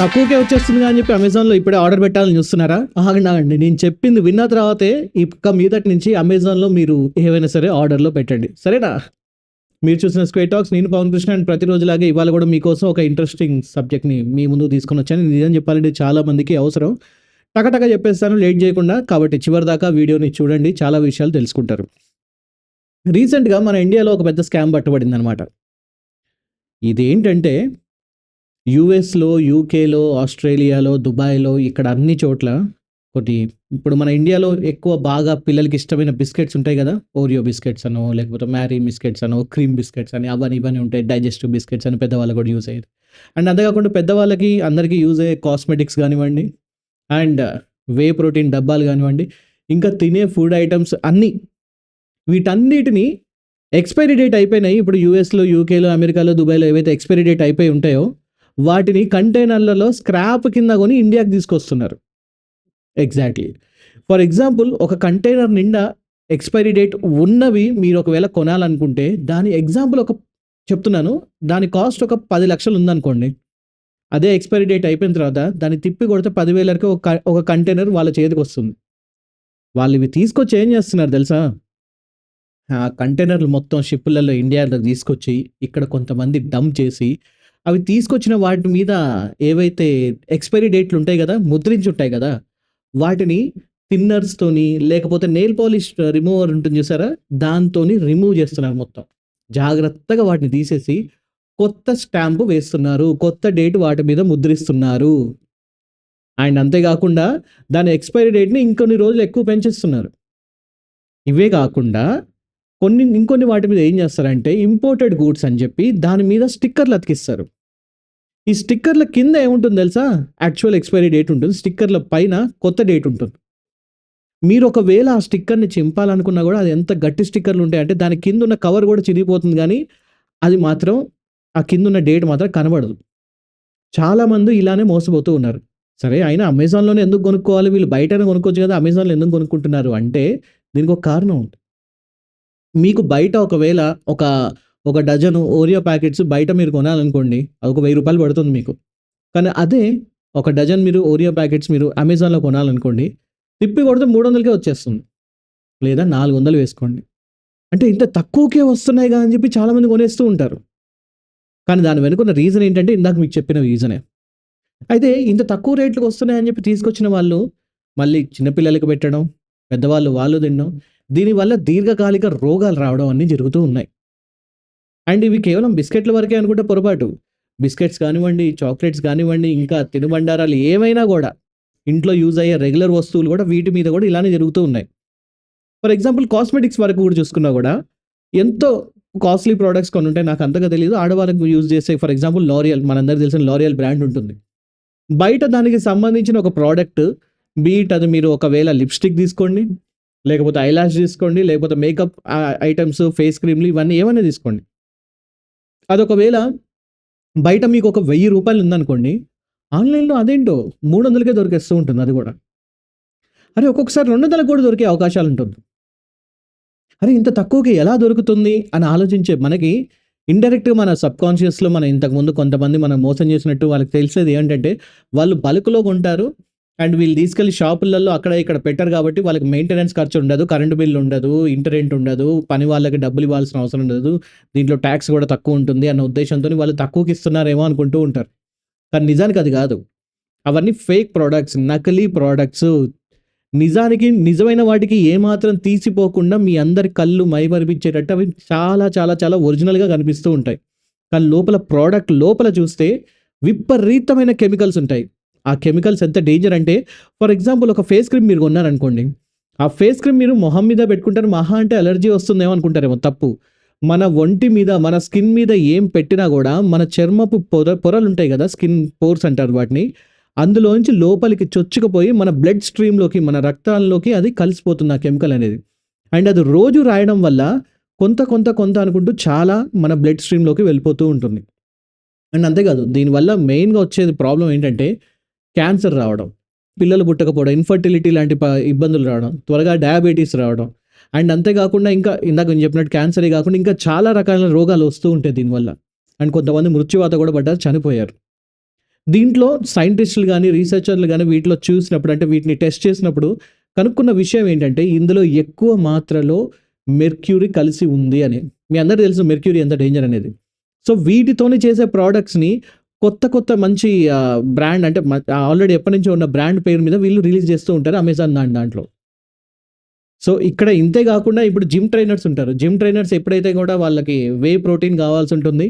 తక్కువకే వచ్చేస్తుంది అని చెప్పి అమెజాన్లో ఇప్పుడే ఆర్డర్ పెట్టాలని చూస్తున్నారా? ఆగండి నేను చెప్పింది విన్న తర్వాతే ఇక మీదటి నుంచి అమెజాన్లో మీరు ఏవైనా సరే ఆర్డర్లో పెట్టండి. సరేనా? మీరు చూసిన స్క్వే టాక్స్ నేను పవన్ కృష్ణ అండ్ ప్రతిరోజులాగే ఇవాళ కూడా మీకోసం ఒక ఇంట్రెస్టింగ్ సబ్జెక్ట్ని మీ ముందు తీసుకొని వచ్చాను. నిజం చెప్పాలంటే చాలా మందికి అవసరం. టకటక చెప్పేస్తాను లేట్ చేయకుండా. కాబట్టి చివరి దాకా వీడియోని చూడండి చాలా విషయాలు తెలుసుకుంటారు. రీసెంట్గా మన ఇండియాలో ఒక పెద్ద స్కామ్ పట్టుబడింది అనమాట ఇదేంటంటే యుఎస్లో యూకేలో ఆస్ట్రేలియాలో దుబాయ్లో ఇక్కడ అన్ని చోట్ల ఒకటి ఇప్పుడు మన ఇండియాలో ఎక్కువ బాగా పిల్లలకి ఇష్టమైన బిస్కెట్స్ ఉంటాయి కదా? ఓరియో బిస్కెట్స్ అనో లేకపోతే మ్యారీ బిస్కెట్స్ అనో క్రీమ్ బిస్కెట్స్ అని అవన్నీ ఇవన్నీ ఉంటాయి. డైజెస్టివ్ బిస్కెట్స్ అని పెద్దవాళ్ళకి కూడా యూజ్ అయ్యేది. అండ్ అంతేకాకుండా పెద్దవాళ్ళకి అందరికీ యూజ్ అయ్యే కాస్మెటిక్స్ కానివ్వండి అండ్ వే ప్రోటీన్ డబ్బాలు కానివ్వండి ఇంకా తినే ఫుడ్ ఐటమ్స్ అన్నీ. వీటన్నిటిని ఎక్స్పైరీ డేట్ అయిపోయినాయి. ఇప్పుడు యూఎస్లో యూకేలో అమెరికాలో దుబాయ్లో ఏవైతే ఎక్స్పైరీ డేట్ అయిపోయి ఉంటాయో వాటిని కంటైనర్లలో స్క్రాప్ కింద కొని ఇండియాకి తీసుకొస్తున్నారు. ఎగ్జాక్ట్లీ ఫర్ ఎగ్జాంపుల్ ఒక కంటైనర్ నిండా ఎక్స్పైరీ డేట్ ఉన్నవి మీరు ఒకవేళ కొనాలనుకుంటే దాని ఎగ్జాంపుల్ ఒక చెప్తున్నాను. దాని కాస్ట్ ఒక పది లక్షలు ఉందనుకోండి. అదే ఎక్స్పైరీ డేట్ అయిపోయిన తర్వాత దాన్ని తిప్పి కొడితే పదివేలకి ఒక ఒక కంటైనర్ వాళ్ళ చేతికి వస్తుంది. వాళ్ళు ఇవి తీసుకొచ్చి ఏం చేస్తున్నారు తెలుసా? ఆ కంటైనర్లు మొత్తం షిప్పులలో ఇండియాలో తీసుకొచ్చి ఇక్కడ కొంతమంది డంప్ చేసి అవి తీసుకొచ్చిన వాటి మీద ఏవైతే ఎక్స్పైరీ డేట్లు ఉంటాయి కదా ముద్రించి ఉంటాయి కదా వాటిని థిన్నర్స్తోని లేకపోతే నెయిల్ పాలిష్ రిమూవర్ ఉంటుంది చూసారా దాంతోని రిమూవ్ చేస్తున్నారు మొత్తం. జాగ్రత్తగా వాటిని తీసేసి కొత్త స్టాంపు వేస్తున్నారు కొత్త డేట్ వాటి మీద ముద్రిస్తున్నారు. అండ్ అంతేకాకుండా దాని ఎక్స్పైరీ డేట్ని ఇంకొన్ని రోజులు ఎక్కువ పెంచేస్తున్నారు. ఇవే కాకుండా కొన్ని ఇంకొన్ని వాటి మీద ఏం చేస్తారంటే ఇంపోర్టెడ్ గూడ్స్ అని చెప్పి దాని మీద స్టిక్కర్లు అతికిస్తారు. ఈ స్టిక్కర్ల కింద ఏముంటుంది తెలుసా? యాక్చువల్ ఎక్స్పైరీ డేట్ ఉంటుంది. స్టిక్కర్ల పైన కొత్త డేట్ ఉంటుంది. మీరు ఒకవేళ ఆ స్టిక్కర్ని చింపాలనుకున్నా కూడా అది ఎంత గట్టి స్టిక్కర్లు ఉంటాయి అంటే దాని కింద ఉన్న కవర్ కూడా చిరిగిపోతుంది కానీ అది మాత్రం ఆ కింద ఉన్న డేట్ మాత్రం కనబడదు. చాలామంది ఇలానే మోసపోతూ ఉన్నారు. సరే అయినా అమెజాన్లోనే ఎందుకు కొనుక్కోవాలి? వీళ్ళు బయటనే కొనుక్కోవచ్చు కదా. అమెజాన్లో ఎందుకు కొనుక్కుంటున్నారు? అంటే దీనికి ఒక కారణం ఉంది. మీకు బయట ఒకవేళ ఒక ఒక డజను ఓరియో ప్యాకెట్స్ బయట మీరు కొనాలనుకోండి అది ఒక వెయ్యి రూపాయలు పడుతుంది మీకు. కానీ అదే ఒక డజన్ మీరు ఓరియో ప్యాకెట్స్ మీరు అమెజాన్లో కొనాలనుకోండి తిప్పి కొడితే మూడు వందలకే వచ్చేస్తుంది. లేదా నాలుగు వందలు వేసుకోండి. అంటే ఇంత తక్కువకే వస్తున్నాయి కదా అని చెప్పి చాలామంది కొనేస్తూ ఉంటారు. కానీ దాని వెనుకున్న రీజన్ ఏంటంటే ఇందాక మీకు చెప్పిన రీజనే. అయితే ఇంత తక్కువ రేట్లకు వస్తున్నాయని చెప్పి తీసుకొచ్చిన వాళ్ళు మళ్ళీ చిన్నపిల్లలకి పెట్టడం పెద్దవాళ్ళు వాళ్ళు తినడం దీనివల్ల దీర్ఘకాలిక రోగాలు రావడం అన్నీ జరుగుతూ ఉన్నాయి. అండ్ ఇవి కేవలం బిస్కెట్ల వరకే అనుకుంటే పొరపాటు. బిస్కెట్స్ కానివ్వండి చాక్లెట్స్ కానివ్వండి ఇంకా తినుబండారాలు ఏమైనా కూడా ఇంట్లో యూజ్ అయ్యే రెగ్యులర్ వస్తువులు కూడా వీటి మీద కూడా ఇలానే జరుగుతూ ఉన్నాయి. ఫర్ ఎగ్జాంపుల్ కాస్మెటిక్స్ వరకు కూడా చూసుకున్నా కూడా ఎంతో కాస్ట్లీ ప్రోడక్ట్స్ కొన్ని ఉంటాయి నాకు అంతగా తెలియదు ఆడవాళ్ళకి యూజ్ చేసే ఫర్ ఎగ్జాంపుల్ లారియల్ మనందరికీ తెలిసిన లారియల్ బ్రాండ్ ఉంటుంది. బయట దానికి సంబంధించిన ఒక ప్రోడక్ట్ బీట్ అది మీరు ఒకవేళ లిప్స్టిక్ తీసుకోండి లేకపోతే ఐలాష్ తీసుకోండి లేకపోతే మేకప్ ఐటమ్స్ ఫేస్ క్రీమ్లు ఇవన్నీ ఏమైనా తీసుకోండి. అదొకవేళ బయట మీకు ఒక వెయ్యి రూపాయలు ఉందనుకోండి ఆన్లైన్లో అదేంటో మూడు వందలకే దొరికేస్తూ ఉంటుంది అది కూడా. అరే ఒక్కొక్కసారి రెండు వందలకు కూడా దొరికే అవకాశాలు ఉంటుంది. అరే ఇంత తక్కువకి ఎలా దొరుకుతుంది అని ఆలోచించే మనకి ఇండైరెక్ట్గా మన సబ్ కాన్షియస్లో మన ఇంతకుముందు కొంతమంది మనం మోసం చేసినట్టు వాళ్ళకి తెలిసేది ఏంటంటే వాళ్ళు బల్క్లో కొంటారు అండ్ వీళ్ళు తీసుకెళ్ళి షాపులలో అక్కడ ఇక్కడ పెట్టారు కాబట్టి వాళ్ళకి మెయింటెనెన్స్ ఖర్చు ఉండదు కరెంటు బిల్ ఉండదు ఇంటరెంట్ ఉండదు పని వాళ్ళకి డబ్బులు ఇవ్వాల్సిన అవసరం ఉండదు దీంట్లో ట్యాక్స్ కూడా తక్కువ ఉంటుంది అన్న ఉద్దేశంతో వాళ్ళు తక్కువకి ఇస్తున్నారేమో అనుకుంటూ ఉంటారు. కానీ నిజానికి అది కాదు. అవన్నీ ఫేక్ ప్రోడక్ట్స్ నకిలీ ప్రోడక్ట్స్ నిజానికి నిజమైన వాటికి ఏమాత్రం తీసిపోకుండా మీ అందరి కళ్ళు మైమరిపించేటట్టు అవి చాలా చాలా చాలా ఒరిజినల్గా కనిపిస్తూ ఉంటాయి. కానీ లోపల ప్రోడక్ట్ లోపల చూస్తే విపరీతమైన కెమికల్స్ ఉంటాయి. ఆ కెమికల్స్ ఎంత డేంజర్ అంటే ఫర్ ఎగ్జాంపుల్ ఒక ఫేస్ క్రీమ్ మీరు కొన్నారనుకోండి ఆ ఫేస్ క్రీమ్ మీరు మొహం మీద పెట్టుకుంటారు మహా అంటే అలర్జీ వస్తుందేమో అనుకుంటారేమో తప్పు. మన ఒంటి మీద మన స్కిన్ మీద ఏం పెట్టినా కూడా మన చర్మపు పొర పొరలు ఉంటాయి కదా స్కిన్ పోర్స్ అంటారు వాటిని అందులోంచి లోపలికి చొచ్చుకుపోయి మన బ్లడ్ స్ట్రీమ్లోకి మన రక్తాల్లోకి అది కలిసిపోతుంది ఆ కెమికల్ అనేది. అండ్ అది రోజు రాయడం వల్ల కొంత కొంత కొంత అనుకుంటూ చాలా మన బ్లడ్ స్ట్రీమ్లోకి వెళ్ళిపోతూ ఉంటుంది. అండ్ అంతేకాదు దీనివల్ల మెయిన్గా వచ్చేది ప్రాబ్లం ఏంటంటే క్యాన్సర్ రావడం పిల్లలు పుట్టకపోవడం ఇన్ఫర్టిలిటీ లాంటి ప- ఇబ్బందులు రావడం త్వరగా డయాబెటీస్ రావడం అండ్ అంతేకాకుండా ఇంకా ఇందాక నేను చెప్పినట్టు క్యాన్సరే కాకుండా ఇంకా చాలా రకాల రోగాలు వస్తూ ఉంటాయి దీనివల్ల అండ్ కొంతమంది మృత్యువాత కూడా పడ్డారు చనిపోయారు దీంట్లో సైంటిస్టులు కానీ రీసెర్చర్లు కానీ వీటిలో చూసినప్పుడు అంటే వీటిని టెస్ట్ చేసినప్పుడు కనుక్కున్న విషయం ఏంటంటే ఇందులో ఎక్కువ మాత్రలో మెర్క్యూరీ కలిసి ఉంది అని. మీ అందరికి తెలుసు మెర్క్యూరీ ఎంత డేంజర్ అనేది. సో వీటితోని చేసే ప్రోడక్ట్స్ని కొత్త కొత్త మంచి బ్రాండ్ అంటే మ ఆల్రెడీ ఎప్పటినుంచో ఉన్న బ్రాండ్ పేరు మీద వీళ్ళు రిలీజ్ చేస్తూ ఉంటారు అమెజాన్ దాని దాంట్లో. సో ఇక్కడ ఇంతే కాకుండా ఇప్పుడు జిమ్ ట్రైనర్స్ ఉంటారు. జిమ్ ట్రైనర్స్ ఎప్పుడైతే కూడా వాళ్ళకి వే ప్రోటీన్ కావాల్సి ఉంటుంది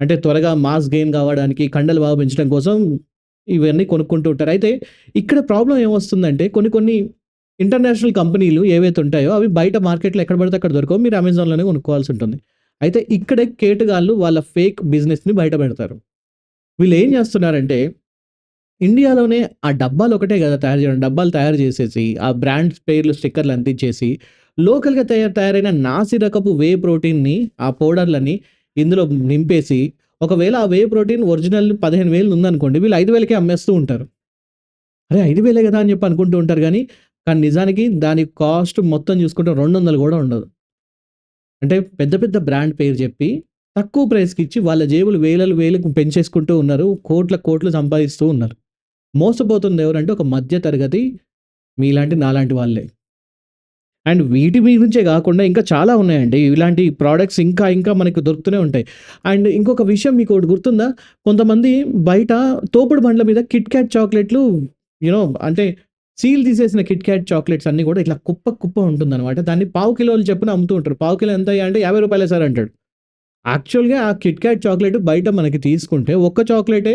అంటే త్వరగా మాస్ గెయిన్ కావడానికి, కండలు బాగా పెంచడం కోసం ఇవన్నీ కొనుక్కుంటూ ఉంటారు. అయితే ఇక్కడ ప్రాబ్లం ఏమొస్తుందంటే కొన్ని కొన్ని ఇంటర్నేషనల్ కంపెనీలు ఏవైతే ఉంటాయో అవి బయట మార్కెట్‌లో ఎక్కడ పడితే అక్కడ దొరకవు. మీరు అమెజాన్‌లోనే కొనుక్కోవాల్సి ఉంటుంది అయితే ఇక్కడే కేటగాళ్ళు వాళ్ళ ఫేక్ బిజినెస్‌ని బయట పెడతారు. వీళ్ళు ఏం చేస్తున్నారంటే ఇండియాలోనే ఆ డబ్బాలు ఒకటే కదా తయారు చేయడం. డబ్బాలు తయారు చేసేసి ఆ బ్రాండ్స్ పేర్లు స్టిక్కర్‌లు అందించేసి లోకల్‌గా తయారు తయారైన నాసి రకపు వే ప్రోటీన్‌ని ఆ పౌడర్‌లని ఇందులో నింపేసి ఒకవేళ ఆ వే ప్రోటీన్ ఒరిజినల్ 15,000 ఉందనుకోండి వీళ్ళు 5,000కే అమ్మేస్తూ ఉంటారు. అరే! 5,000 కదా అని చెప్పి అనుకుంటూ ఉంటారు కానీ కానీ నిజానికి దాని కాస్ట్ మొత్తం చూసుకుంటే 200 కూడా ఉండదు. అంటే పెద్ద పెద్ద బ్రాండ్ పేరు చెప్పి తక్కువ ప్రైస్‌కి ఇచ్చి వాళ్ళ జేబులు వేలలు వేలకు పెంచేసుకుంటూ ఉన్నారు. కోట్ల కోట్లు సంపాదిస్తూ ఉన్నారు. మోసపోతుంది ఎవరంటే ఒక మధ్య తరగతి మీలాంటి నాలాంటి వాళ్ళే. అండ్ వీటి మీ నుంచే కాకుండా ఇంకా చాలా ఉన్నాయండి. ఇలాంటి ప్రోడక్ట్స్ ఇంకా ఇంకా మనకు దొరుకుతూనే ఉంటాయి. అండ్ ఇంకొక విషయం మీకు ఒకటి గుర్తుందా? కొంతమంది బయట తోపుడు బండ్ల మీద కిట్ క్యాట్ చాక్లెట్‌లు యూనో అంటే సీల్ తీసేసిన కిట్ క్యాట్ చాక్లెట్స్ అన్నీ కూడా ఇట్లా కుప్ప కుప్ప ఉంటుందనమాట. దాన్ని పావు కిలోలు చెప్పున అమ్ముతూ ఉంటారు. పావు కిలో ఎంత అంటే యాభై రూపాయలే సార్ అంటాడు. యాక్చువల్‌గా ఆ కిట్ క్యాట్ చాక్లెట్ బయట మనకి తీసుకుంటే ఒక్క చాక్లెటే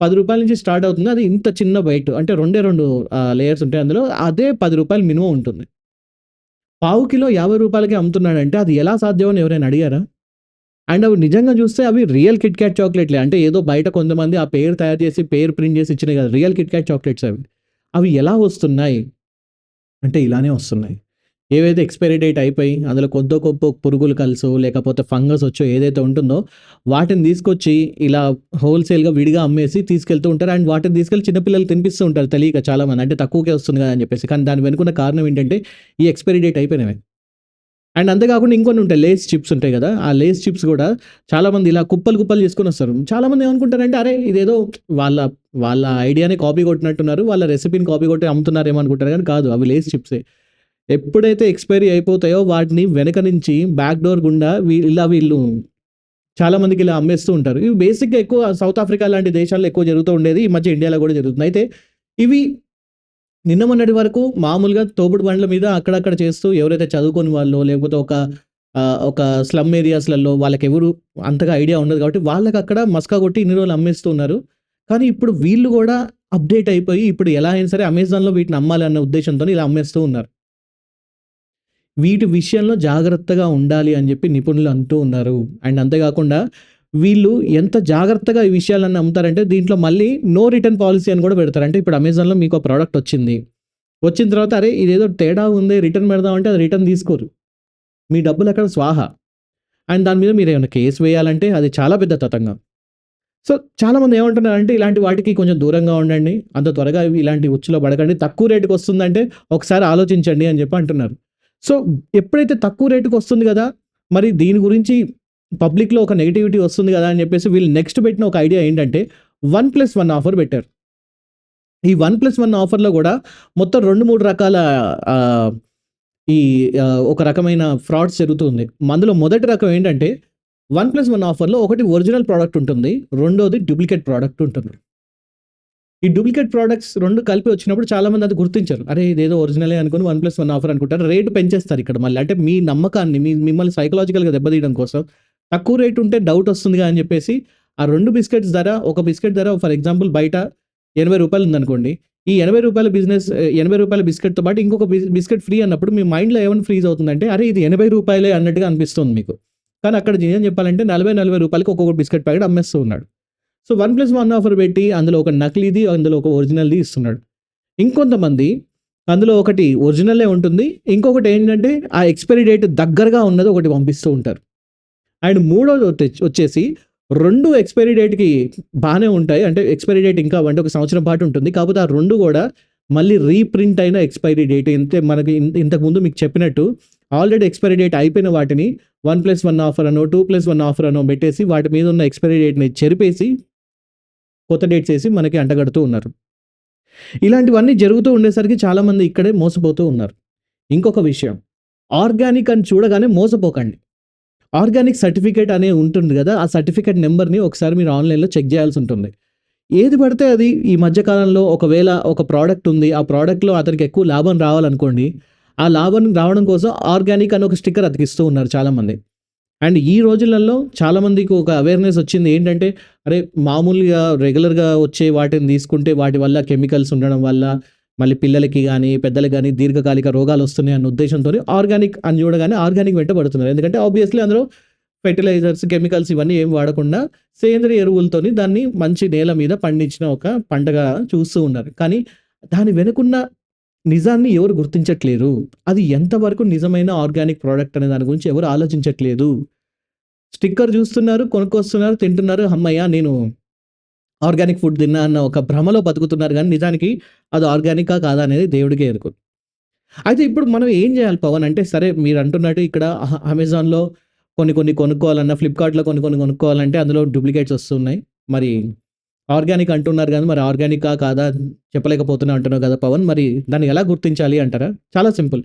పది రూపాయల నుంచి స్టార్ట్ అవుతుంది. అది ఇంత చిన్న బయట అంటే రెండే రెండు లేయర్స్ ఉంటాయి అందులో. అదే పది రూపాయలు మినిమం ఉంటుంది. పావు కిలో యాభై రూపాయలకే అమ్ముతున్నాడంటే అది ఎలా సాధ్యం అని ఎవరైనా అడిగారా? అండ్ అవి నిజంగా చూస్తే అవి రియల్ కిట్ క్యాట్ చాక్లెట్‌లే. అంటే ఏదో బయట కొంతమంది ఆ పేరు తయారు చేసి పేరు ప్రింట్ చేసి ఇచ్చినాయి కదా రియల్ కిట్ క్యాట్ చాక్లెట్స్ అవి. అవి ఎలా వస్తున్నాయి? అంటే ఇలానే వస్తున్నాయి. ఏవైతే ఎక్స్‌పైరీ డేట్ అయిపోయి అందులో కొద్దో గొప్ప పురుగులు కలుసు లేకపోతే ఫంగస్ వచ్చో ఏదైతే ఉంటుందో వాటిని తీసుకొచ్చి ఇలా హోల్‌సేల్‌గా విడిగా అమ్మేసి తీసుకెళ్తూ ఉంటారు. అండ్ వాటిని తీసుకెళ్ళి చిన్నపిల్లలు తినిపిస్తూ ఉంటారు తెలియక చాలామంది. అంటే తక్కువకే వస్తుంది కదా అని చెప్పేసి. కానీ దాని వెనుకున్న కారణం ఏంటంటే ఈ ఎక్స్‌పైరీ డేట్ అయిపోయినవి అండ్ అంతేకాకుండా ఇంకొన్ని ఉంటాయి. లేస్ చిప్స్ ఉంటాయి కదా! ఆ లేస్ చిప్స్ కూడా చాలామంది ఇలా కుప్పలు కుప్పలు చేసుకొనొస్తారు. చాలామంది ఏమనుకుంటారంటే అరే! ఇదేదో వాళ్ళ వాళ్ళ ఐడియాని కాపీ కొట్టినట్టున్నారు. వాళ్ళ రెసిపీని కాపీ కొట్టి అమ్ముతున్నారేమో అనుకుంటారు కానీ కాదు. అవి లేస్ చిప్సే. ఎప్పుడైతే ఎక్స్‌పైరీ అయిపోతాయో వాటిని వెనక నుంచి బ్యాక్ డోర్ గుండా వీ ఇలా వీళ్ళు చాలా మందికి ఇలా అమ్మేస్తూ ఉంటారు. ఇవి బేసిక్‌గా ఎక్కువ సౌత్ ఆఫ్రికా లాంటి దేశాల్లో ఎక్కువ జరుగుతూ ఉండేది. ఈ మధ్య ఇండియాలో కూడా జరుగుతుంది. అయితే ఇవి నిన్న మొన్నటి వరకు మామూలుగా తోపుడు బండ్ల మీద అక్కడక్కడ చేస్తూ ఎవరైతే చదువుకొని వాళ్ళో లేకపోతే ఒక ఒక స్లమ్ ఏరియాస్‌లలో వాళ్ళకి ఎవరు అంతగా ఐడియా ఉండదు కాబట్టి వాళ్ళకి అక్కడ మస్కా కొట్టి ఇన్ని రోజులు అమ్మేస్తూ ఉన్నారు. కానీ ఇప్పుడు వీళ్ళు కూడా అప్‌డేట్ అయిపోయి ఇప్పుడు ఎలా అయినా సరే అమెజాన్‌లో వీటిని అమ్మాలి అన్న ఇలా అమ్మేస్తూ ఉన్నారు. వీటి విషయంలో జాగ్రత్తగా ఉండాలి అని చెప్పి నిపుణులు అంటూ ఉన్నారు. అండ్ అంతేకాకుండా వీళ్ళు ఎంత జాగ్రత్తగా ఈ విషయాలన్నీ అమ్ముతారంటే దీంట్లో మళ్ళీ నో రిటర్న్ పాలసీ అని కూడా పెడతారు. అంటే ఇప్పుడు అమెజాన్‌లో మీకు ఒక ప్రోడక్ట్ వచ్చింది. వచ్చిన తర్వాత అరే! ఇదేదో తేడా ఉంది రిటర్న్ పెడదాం అంటే అది రిటర్న్ తీసుకోరు. మీ డబ్బులు అక్కడ స్వాహా. అండ్ దాని మీద మీరు ఏమైనా కేస్ వేయాలంటే అది చాలా పెద్ద తతంగం. సో చాలామంది ఏమంటున్నారంటే ఇలాంటి వాటికి కొంచెం దూరంగా ఉండండి. అంత త్వరగా ఇలాంటి ఉచ్చులో పడకండి. తక్కువ రేటుకి వస్తుందంటే ఒకసారి ఆలోచించండి అని చెప్పి అంటున్నారు. సో ఎప్పుడైతే తక్కువ రేటుకి వస్తుంది కదా! మరి దీని గురించి పబ్లిక్‌లో ఒక నెగిటివిటీ వస్తుంది కదా! అని చెప్పేసి వీళ్ళు నెక్స్ట్ పెట్టిన ఒక ఐడియా ఏంటంటే 1+1 ఆఫర్ పెట్టారు. ఈ 1+1 ఆఫర్‌లో కూడా మొత్తం 2, 3 రకాల ఈ ఒక రకమైన ఫ్రాడ్స్ జరుగుతుంది. అందులో మొదటి రకం ఏంటంటే 1+1 ఆఫర్‌లో ఒకటి ఒరిజినల్ ప్రోడక్ట్ ఉంటుంది. రెండోది డూప్లికేట్ ప్రోడక్ట్ ఉంటుంది. ఈ డూప్లికేట్ ప్రోడక్ట్స్ రెండు కలిపి వచ్చినప్పుడు చాలామంది అది గుర్తించారు అరే! ఇదేదో ఒరిజినలే అనుకుని వన్ ప్లస్ వన్ ఆఫర్ అనుకుంటారు. రేట్ పెంచేస్తారు ఇక్కడ మళ్ళీ. అంటే మీ నమ్మకాన్ని మీ మిమ్మల్ని సైకలాజికల్‌గా దెబ్బతీయడం కోసం తక్కువ రేట్ ఉంటే డౌట్ వస్తుందిగా అని చెప్పేసి ఆ రెండు బిస్కెట్స్ ధర ఒక బిస్కెట్ ధర ఫర్ ఎగ్జాంపుల్ బయట ఎనభై రూపాయలు ఉందనుకోండి. ఈ ఎనభై రూపాయల బిజినెస్ ఎనభై రూపాయల బిస్కెట్‌తో పాటు ఇంకొక బిస్ బిస్కెట్ ఫ్రీ అన్నప్పుడు మీ మైండ్‌లో ఏమైనా ఫ్రీజ్ అవుతుందంటే అరే! ఇది ఎనభై రూపాయలే అన్నట్టుగా అనిపిస్తుంది మీకు. కానీ అక్కడ ఏం చెప్పాలంటే నలభై నలభై రూపాయలకి ఒక్కొక్క బిస్కెట్ ప్యాకెట్ అమ్మేస్తూ ఉన్నాడు. సో 1+1 ఆఫర్ పెట్టి అందులో ఒక నకిలీది అందులో ఒక ఒరిజినల్‌ది ఇస్తున్నాడు. ఇంకొంతమంది అందులో ఒకటి ఒరిజినలే ఉంటుంది. ఇంకొకటి ఏంటంటే ఆ ఎక్స్‌పైరీ డేట్ దగ్గరగా ఉన్నది ఒకటి పంపిస్తూ ఉంటారు. అండ్ మూడోది వచ్చేసి రెండు ఎక్స్‌పైరీ డేట్‌కి బాగానే ఉంటాయి. అంటే ఎక్స్‌పైరీ డేట్ ఇంకా అంటే ఒక సంవత్సరం పాటు ఉంటుంది. కాకపోతే ఆ రెండు కూడా మళ్ళీ రీప్రింట్ అయిన ఎక్స్‌పైరీ డేట్. ఇంతే మనకి ఇంతకుముందు మీకు చెప్పినట్టు ఆల్రెడీ ఎక్స్‌పైరీ డేట్ అయిపోయిన వాటిని 1+1 ఆఫర్ అనో, 2+1 ఆఫర్ అనో పెట్టేసి వాటి మీద ఉన్న ఎక్స్‌పైరీ డేట్‌ని చెరిపేసి కొత్త డేట్స్ వేసి మనకి అంటగడుతూ ఉన్నారు. ఇలాంటివన్నీ జరుగుతూ ఉండేసరికి చాలామంది ఇక్కడే మోసపోతూ ఉన్నారు. ఇంకొక విషయం ఆర్గానిక్ అని చూడగానే మోసపోకండి. ఆర్గానిక్ సర్టిఫికేట్ అనే ఉంటుంది కదా ఆ సర్టిఫికేట్ నెంబర్ని ఒకసారి మీరు ఆన్‌లైన్‌లో చెక్ చేయాల్సి ఉంటుంది. ఏది పడితే అది ఈ మధ్యకాలంలో ఒకవేళ ఒక ప్రోడక్ట్ ఉంది. ఆ ప్రోడక్ట్లో అతనికి ఎక్కువ లాభం రావాలనుకోండి. ఆ లాభం రావడం కోసం ఆర్గానిక్ అని ఒక స్టిక్కర్ అతికిస్తూ ఉన్నారు చాలామంది. అండ్ ఈ రోజులలో చాలామందికి ఒక అవేర్‌నెస్ వచ్చింది ఏంటంటే, అరే! మామూలుగా రెగ్యులర్‌గా వచ్చే వాటిని తీసుకుంటే వాటి వల్ల కెమికల్స్ ఉండడం వల్ల మళ్ళీ పిల్లలకి కానీ పెద్దలకి కానీ దీర్ఘకాలిక రోగాలు వస్తున్నాయి అన్న ఉద్దేశంతోని ఆర్గానిక్ అని చూడగానే ఆర్గానిక్ వెంట పడుతున్నారు. ఎందుకంటే ఆబ్వియస్‌లీ అందులో ఫెర్టిలైజర్స్, కెమికల్స్ ఇవన్నీ ఏమి వాడకుండా సేంద్రియ ఎరువులతోని దాన్ని మంచి నేల మీద పండించిన ఒక పంటగా చూస్తూ ఉన్నారు. కానీ దాని వెనుకున్న నిజాన్ని ఎవరు గుర్తించట్లేరు. అది ఎంతవరకు నిజమైన ఆర్గానిక్ ప్రోడక్ట్ అనే దాని గురించి ఎవరు ఆలోచించట్లేదు. స్టిక్కర్ చూస్తున్నారు, కొనుక్కొస్తున్నారు, తింటున్నారు. అమ్మయ్య నేను ఆర్గానిక్ ఫుడ్ తిన్నా అన్న ఒక భ్రమలో బతుకుతున్నారు కానీ నిజానికి అది ఆర్గానికా కాదా అనేది దేవుడికే ఎరుకు. అయితే ఇప్పుడు మనం ఏం చేయాలి పవన్ అంటే సరే మీరు అంటున్నట్టు ఇక్కడ అమెజాన్‌లో కొన్ని కొన్ని కొనుక్కోవాలన్నా, ఫ్లిప్‌కార్ట్‌లో కొన్ని కొన్ని కొనుక్కోవాలంటే అందులో డూప్లికేట్స్ వస్తున్నాయి. మరి ఆర్గానిక్ అంటున్నారు కానీ మరి ఆర్గానికా కాదా చెప్పలేకపోతున్నా అంటున్నావు కదా పవన్. మరి దాన్ని ఎలా గుర్తించాలి అంటారా? చాలా సింపుల్.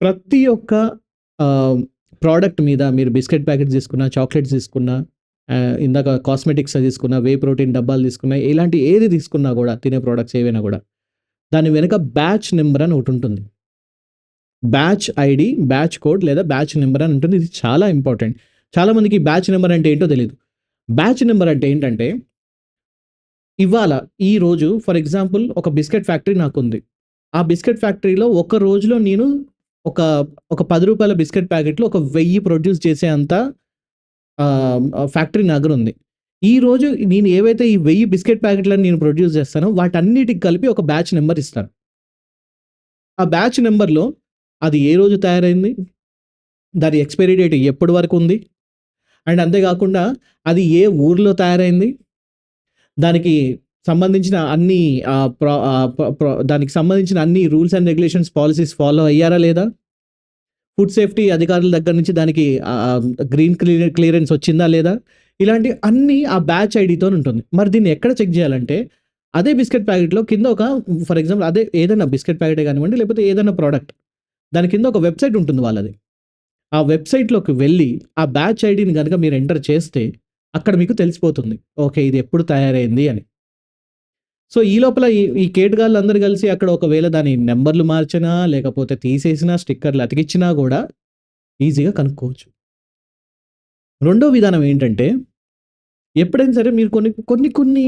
ప్రతి ఒక్క ప్రోడక్ట్ మీద మీరు బిస్కెట్ ప్యాకెట్స్ తీసుకున్నా, చాక్లెట్స్ తీసుకున్నా, ఇందాక కాస్మెటిక్స్ తీసుకున్నా, వే ప్రోటీన్ డబ్బాలు తీసుకున్నా, ఇలాంటి ఏది తీసుకున్నా కూడా తినే ప్రోడక్ట్స్ ఏవైనా కూడా దాని వెనుక బ్యాచ్ నెంబర్ అని ఒకటుంటుంది. బ్యాచ్ ఐడి బ్యాచ్ కోడ్ లేదా బ్యాచ్ నెంబర్ అని ఉంటుంది. ఇది చాలా ఇంపార్టెంట్. చాలామందికి బ్యాచ్ నెంబర్ అంటే ఏంటో తెలియదు బ్యాచ్ నెంబర్ అంటే ఏంటంటే ఇవాళ ఈరోజు ఫర్ ఎగ్జాంపుల్ ఒక బిస్కెట్ ఫ్యాక్టరీ నాకుంది. ఆ బిస్కెట్ ఫ్యాక్టరీలో ఒక రోజులో నేను ఒక ఒక పది రూపాయల బిస్కెట్ ప్యాకెట్‌లు ఒక వెయ్యి ప్రొడ్యూస్ చేసే అంత ఫ్యాక్టరీ ఫ్యాక్టరీ నా ఈ రోజు నేను ఏవైతే ఈ వెయ్యి బిస్కెట్ ప్యాకెట్లను నేను ప్రొడ్యూస్ చేస్తానో వాటన్నిటికి కలిపి ఒక బ్యాచ్ నెంబర్ ఇస్తాను. ఆ బ్యాచ్ నెంబర్లో అది ఏ రోజు తయారైంది? దాని ఎక్స్‌పైరీ డేట్ ఎప్పటి వరకు ఉంది? అండ్ అంతేకాకుండా అది ఏ ఊర్లో తయారైంది? దానికి సంబంధించిన అన్ని దానికి సంబంధించిన అన్ని rules and regulations, policies follow అయ్యారా లేదా? ఫుడ్ సేఫ్టీ అధికారుల దగ్గర నుంచి దానికి గ్రీన్ క్లియర్ క్లియరెన్స్ వచ్చిందా లేదా? ఇలాంటి అన్ని ఆ బ్యాచ్ ఐడితో ఉంటుంది. మరి దీన్ని ఎక్కడ చెక్ చేయాలంటే అదే బిస్కెట్ ప్యాకెట్‌లో కింద ఒక ఫర్ ఎగ్జాంపుల్ అదే ఏదైనా బిస్కెట్ ప్యాకెటే కానివ్వండి లేకపోతే ఏదైనా ప్రోడక్ట్ దాని కింద ఒక వెబ్‌సైట్ ఉంటుంది వాళ్ళది. ఆ వెబ్‌సైట్‌లోకి వెళ్ళి ఆ బ్యాచ్ ఐడిని కనుక మీరు ఎంటర్ చేస్తే అక్కడ మీకు తెలిసిపోతుంది. ఓకే. ఇది ఎప్పుడు తయారైంది అని. సో, ఈ లోపల ఈ ఈ అందరు కలిసి అక్కడ ఒకవేళ దాని నెంబర్లు మార్చినా, లేకపోతే తీసేసినా, స్టిక్కర్‌లు అతికిచ్చినా కూడా ఈజీగా కనుక్కోవచ్చు. రెండో విధానం ఏంటంటే ఎప్పుడైనా సరే మీరు కొన్ని కొన్ని కొన్ని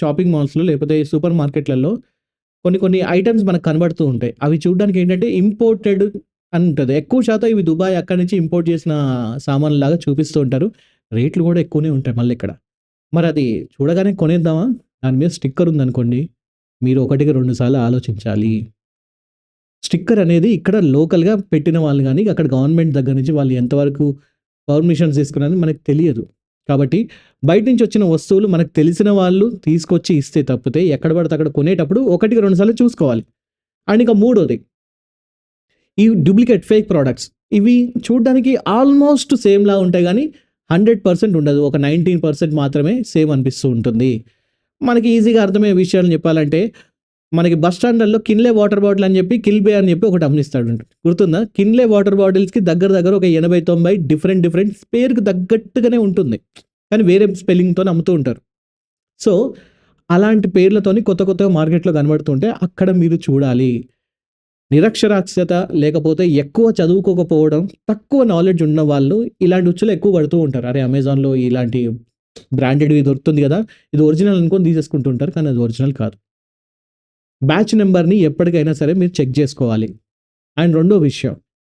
షాపింగ్ మాల్స్‌లో లేకపోతే సూపర్ మార్కెట్‌లలో కొన్ని కొన్ని ఐటమ్స్ మనకు కనబడుతూ ఉంటాయి. అవి చూడడానికి ఏంటంటే ఇంపోర్టెడ్ అని ఉంటుంది ఎక్కువ శాతం ఇవి దుబాయ్ అక్కడి నుంచి ఇంపోర్ట్ చేసిన సామాన్లులాగా చూపిస్తూ ఉంటారు. రేట్లు కూడా ఎక్కువనే ఉంటాయి మళ్ళీ ఇక్కడ మరి అది చూడగానే కొనేద్దామా? దాని మీద స్టిక్కర్ ఉందనుకోండి. మీరు ఒకటికి రెండు సార్లు ఆలోచించాలి. స్టిక్కర్ అనేది ఇక్కడ లోకల్‌గా పెట్టిన వాళ్ళు కానీ అక్కడ గవర్నమెంట్ దగ్గర నుంచి వాళ్ళు ఎంతవరకు పర్మిషన్స్ తీసుకున్నారని మనకు తెలియదు. కాబట్టి బయట నుంచి వచ్చిన వస్తువులు మనకు తెలిసిన వాళ్ళు తీసుకొచ్చి ఇస్తే తప్పితే ఎక్కడ పడితే అక్కడ కొనేటప్పుడు ఒకటికి రెండు సార్లు చూసుకోవాలి. అండ్ ఇక మూడోది ఈ డూప్లికేట్ ఫేక్ ప్రొడక్ట్స్ ఇవి చూడడానికి ఆల్మోస్ట్ సేమ్‌లా ఉంటాయి కానీ హండ్రెడ్ పర్సెంట్ ఉండదు. ఒక 19% మాత్రమే సేమ్ అనిపిస్తూ ఉంటుంది. మనకి ఈజీగా అర్థమయ్యే విషయాలు చెప్పాలంటే మనకి బస్ స్టాండ్‌లలో కిన్లే వాటర్ బాటిల్ అని చెప్పి, కిల్బే అని చెప్పి ఒకటి అమ్మిస్తాడు. గుర్తుందా? కిన్లే వాటర్ బాటిల్స్‌కి దగ్గర దగ్గర ఒక 80, 90 డిఫరెంట్ డిఫరెంట్ పేరుకు తగ్గట్టుగానే ఉంటుంది. కానీ వేరే స్పెల్లింగ్తో అమ్ముతూ ఉంటారు. సో, అలాంటి పేర్లతోని కొత్త కొత్తగా మార్కెట్‌లో కనబడుతుంటే అక్కడ మీరు చూడాలి. నిరక్షరాస్యత లేకపోతే ఎక్కువ చదువుకోకపోవడం, తక్కువ నాలెడ్జ్ ఉన్న వాళ్ళు ఇలాంటి ఉచ్చులు ఎక్కువ పడుతూ ఉంటారు. అరే! అమెజాన్‌లో ఇలాంటి బ్రాండెడ్‌వి దొరుకుతుంది కదా ఇది ఒరిజినల్ అనుకోని తీసేసుకుంటుంటారు కానీ అది ఒరిజినల్ కాదు. బ్యాచ్ నెంబర్ని ఎప్పటికైనా సరే మీరు చెక్ చేసుకోవాలి అండ్ రెండో విషయం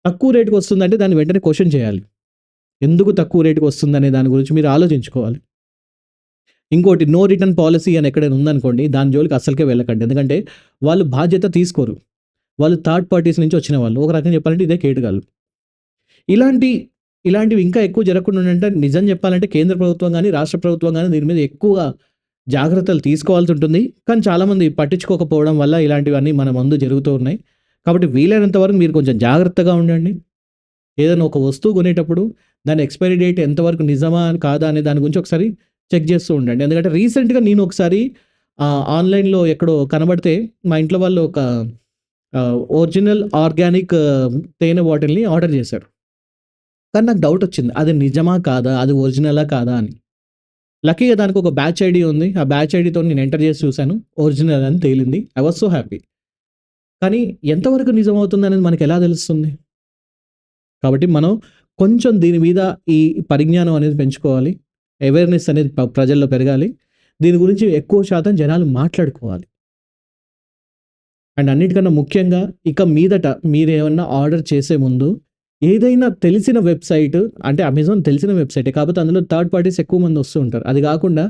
తక్కువ రేటుకి వస్తుందంటే దాన్ని వెంటనే క్వశ్చన్ చేయాలి. ఎందుకు తక్కువ రేట్‌కి వస్తుందనే దాని గురించి మీరు ఆలోచించుకోవాలి. ఇంకోటి నో రిటర్న్ పాలసీ అని ఎక్కడైనా ఉందనుకోండి దాని జోలికి అస్సలకే వెళ్ళకండి. ఎందుకంటే వాళ్ళు బాధ్యత తీసుకోరు. వాళ్ళు థర్డ్ పార్టీస్ నుంచి వచ్చిన వాళ్ళు. ఒక రకంగా చెప్పాలంటే ఇదే కేటగాళ్ళు ఇలాంటి ఇలాంటివి ఇంకా ఎక్కువ జరగకుండా ఉండాలంటే నిజం చెప్పాలంటే కేంద్ర ప్రభుత్వం కానీ రాష్ట్ర ప్రభుత్వం కానీ దీని మీద ఎక్కువగా జాగ్రత్తలు తీసుకోవాల్సి ఉంటుంది. కానీ చాలామంది పట్టించుకోకపోవడం వల్ల ఇలాంటివన్నీ మన ముందు జరుగుతూ ఉన్నాయి. కాబట్టి వీలైనంత వరకు మీరు కొంచెం జాగ్రత్తగా ఉండండి. ఏదైనా ఒక వస్తువు కొనేటప్పుడు దాని ఎక్స్‌పైరీ డేట్ ఎంతవరకు నిజమా కాదా అనే దాని గురించి ఒకసారి చెక్ చేస్తూ ఉండండి. ఎందుకంటే రీసెంట్‌గా నేను ఒకసారి ఆన్‌లైన్‌లో ఎక్కడో కనబడితే మా ఇంట్లో వాళ్ళు ఒక ఒరిజినల్ ఆర్గానిక్ తేనె బాటిల్‌ని ఆర్డర్ చేశారు. కానీ నాకు డౌట్ వచ్చింది. అది నిజమా? కాదా? అది ఒరిజినలా? కాదా? అని. లక్కీగా దానికి ఒక బ్యాచ్ ఐడి ఉంది. ఆ బ్యాచ్ ఐడితో నేను ఎంటర్ చేసి చూశాను ఒరిజినల్ అని తేలింది. I was so happy. కానీ ఎంతవరకు నిజమవుతుందనేది ఎలా తెలుస్తుంది? కాబట్టి మనం కొంచెం దీని మీద ఈ పరిజ్ఞానం అనేది పెంచుకోవాలి. అవేర్‌నెస్ అనేది ప్రజల్లో పెరగాలి. దీని గురించి ఎక్కువ శాతం జనాలు మాట్లాడుకోవాలి. అండ్ అన్నిటికన్నా ముఖ్యంగా ఇక మీదట మీరేమన్నా ఆర్డర్ చేసే ముందు ఏదైనా తెలిసిన వెబ్‌సైట్ అంటే అమెజాన్ తెలిసిన వెబ్‌సైటే. కాకపోతే అందులో థర్డ్ పార్టీస్ ఎక్కువ మంది వస్తూ ఉంటారు. అది కాకుండా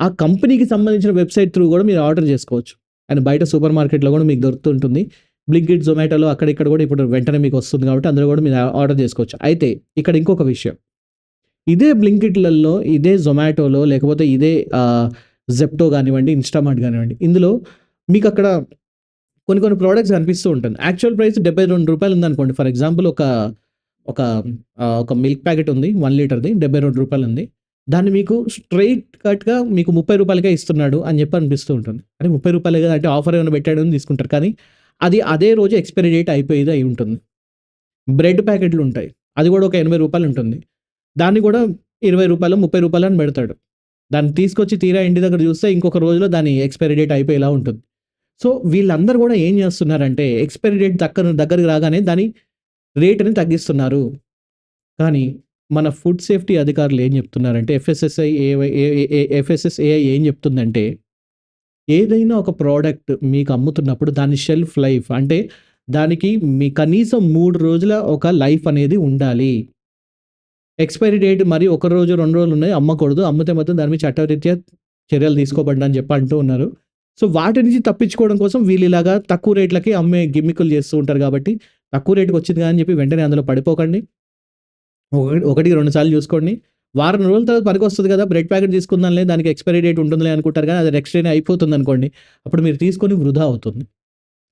ఆ కంపెనీకి సంబంధించిన వెబ్‌సైట్ త్రూ కూడా మీరు ఆర్డర్ చేసుకోవచ్చు. అండ్ బయట సూపర్ మార్కెట్‌లో కూడా మీకు దొరుకుతుంటుంది. బ్లింకిట్, జొమాటోలో అక్కడ ఇక్కడ కూడా ఇప్పుడు వెంటనే మీకు వస్తుంది కాబట్టి అందులో కూడా మీరు ఆర్డర్ చేసుకోవచ్చు. అయితే ఇక్కడ ఇంకొక విషయం. ఇదే బ్లింకిట్‌లలో, ఇదే జొమాటోలో లేకపోతే ఇదే జెప్టో కానివ్వండి ఇన్‌స్టామార్ట్ కానివ్వండి ఇందులో మీకు అక్కడ కొన్ని కొన్ని ప్రొడక్ట్స్ కనిపిస్తూ ఉంటుంది. యాక్చువల్ ప్రైస్ డెబ్బై రెండు రూపాయలు ఉందనుకోండి. ఫర్ ఎగ్జాంపుల్ ఒక ఒక ఒక మిల్క్ ప్యాకెట్ ఉంది. వన్ లీటర్‌ది డెబ్బై రెండు రూపాయలు ఉంది. దాన్ని మీకు స్ట్రెయిట్ కట్‌గా మీకు ముప్పై రూపాయలకే ఇస్తున్నాడు అని చెప్పి అనిపిస్తూ ఉంటుంది. అంటే ముప్పై రూపాయలు కదా! అంటే ఆఫర్ ఏమైనా పెట్టాడు అని తీసుకుంటారు. కానీ అది అదే రోజు ఎక్స్‌పైరీ డేట్ అయిపోయేది అయి ఉంటుంది. బ్రెడ్ ప్యాకెట్లు ఉంటాయి. అది కూడా ఒక ఎనభై రూపాయలు ఉంటుంది. దాన్ని కూడా ఇరవై రూపాయలు ముప్పై రూపాయలు అని పెడతాడు. దాన్ని తీసుకొచ్చి తీరా ఇంటి దగ్గర చూస్తే ఇంకొక రోజులో దాని ఎక్స్‌పైరీ డేట్ అయిపోయేలా ఉంటుంది. సో, వీళ్ళందరూ కూడా ఏం చేస్తున్నారంటే ఎక్స్‌పైరీ డేట్ దగ్గర దగ్గరికి రాగానే దాని రేటుని తగ్గిస్తున్నారు. కానీ మన ఫుడ్ సేఫ్టీ అధికారులు ఏం చెప్తున్నారంటే ఎఫ్ఎస్ఎస్ఐ ఏ ఎఫ్ఎస్ఎస్ఏఐ ఏం చెప్తుందంటే ఏదైనా ఒక ప్రోడక్ట్ మీకు అమ్ముతున్నప్పుడు దాని షెల్ఫ్ లైఫ్ అంటే దానికి మీ కనీసం మూడు రోజుల ఒక లైఫ్ అనేది ఉండాలి. ఎక్స్‌పైరీ డేట్ మరి ఒక రోజు, రెండు రోజులు ఉన్నాయి అమ్మకూడదు. అమ్మితే మాత్రం దాని మీద చట్టరీత్యా చర్యలు తీసుకోబడ్డా అని చెప్పి అంటూ ఉన్నారు. సో, వాటి నుంచి తప్పించుకోవడం కోసం వీళ్ళు ఇలాగా తక్కువ రేట్లకి అమ్మే గిమ్మికులు చేస్తూ ఉంటారు కాబట్టి తక్కువ రేట్‌కి వచ్చింది కానీ చెప్పి వెంటనే అందులో పడిపోకండి. ఒకటి ఒకటికి 2 సార్లు చూసుకోండి. వారం రోజుల తర్వాత పనికొస్తది కదా! బ్రెడ్ ప్యాకెట్ తీసుకుందాంలే దానికి ఎక్స్‌పైరీ డేట్ ఉంటుందిలే అనుకుంటారు కానీ అది నెక్స్ట్ డేనే అయిపోతుందనుకోండి. అప్పుడు మీరు తీసుకొని వృధా అవుతుంది.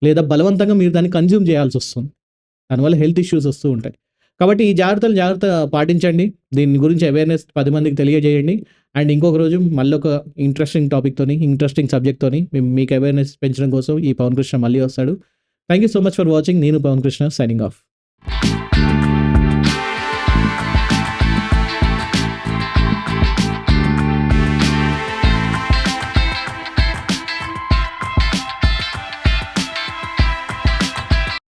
లేదా బలవంతంగా మీరు దాన్ని కన్జ్యూమ్ చేయాల్సి వస్తుంది దానివల్ల హెల్త్ ఇష్యూస్ వస్తూ ఉంటాయి. కాబట్టి ఈ జాగ్రత్తలు జాగ్రత్తగా పాటించండి. దీని గురించి అవేర్‌నెస్ పది మందికి తెలియజేయండి. అండ్ ఇంకొక రోజు మళ్ళీ ఒక ఇంట్రెస్టింగ్ టాపిక్‌తోని, ఇంట్రెస్టింగ్ సబ్జెక్ట్‌తోని మేము మీకు అవేర్‌నెస్ పెంచడం కోసం ఈ పవన్ కృష్ణ మళ్ళీ వస్తాడు. Thank you so much for watching. నేను పవన్ కృష్ణ సైనింగ్ ఆఫ్.